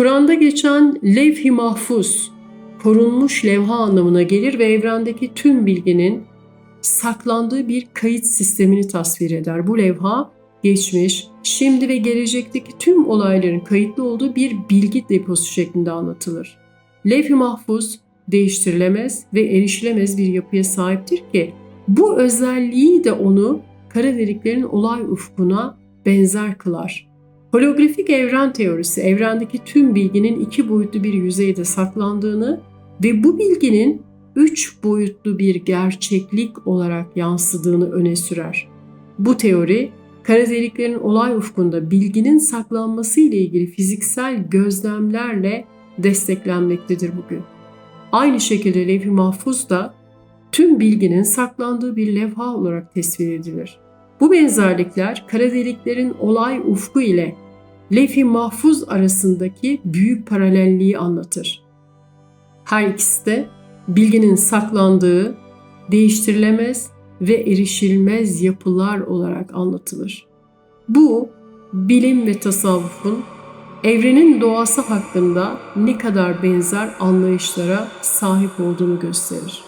Kur'an'da geçen levh-i mahfuz, korunmuş levha anlamına gelir ve evrendeki tüm bilginin saklandığı bir kayıt sistemini tasvir eder. Bu levha geçmiş, şimdi ve gelecekteki tüm olayların kayıtlı olduğu bir bilgi deposu şeklinde anlatılır. Levh-i mahfuz değiştirilemez ve erişilemez bir yapıya sahiptir ki bu özelliği de onu kara deliklerin olay ufkuna benzer kılar. Holografik evren teorisi evrendeki tüm bilginin iki boyutlu bir yüzeyde saklandığını ve bu bilginin üç boyutlu bir gerçeklik olarak yansıdığını öne sürer. Bu teori kara deliklerin olay ufkunda bilginin saklanması ile ilgili fiziksel gözlemlerle desteklenmektedir bugün. Aynı şekilde levh-i mahfuz da tüm bilginin saklandığı bir levha olarak tesvir edilir. Bu benzerlikler kara deliklerin olay ufku ile levh-i mahfuz arasındaki büyük paralelliği anlatır. Her ikisi de bilginin saklandığı, değiştirilemez ve erişilmez yapılar olarak anlatılır. Bu bilim ve tasavvufun evrenin doğası hakkında ne kadar benzer anlayışlara sahip olduğunu gösterir.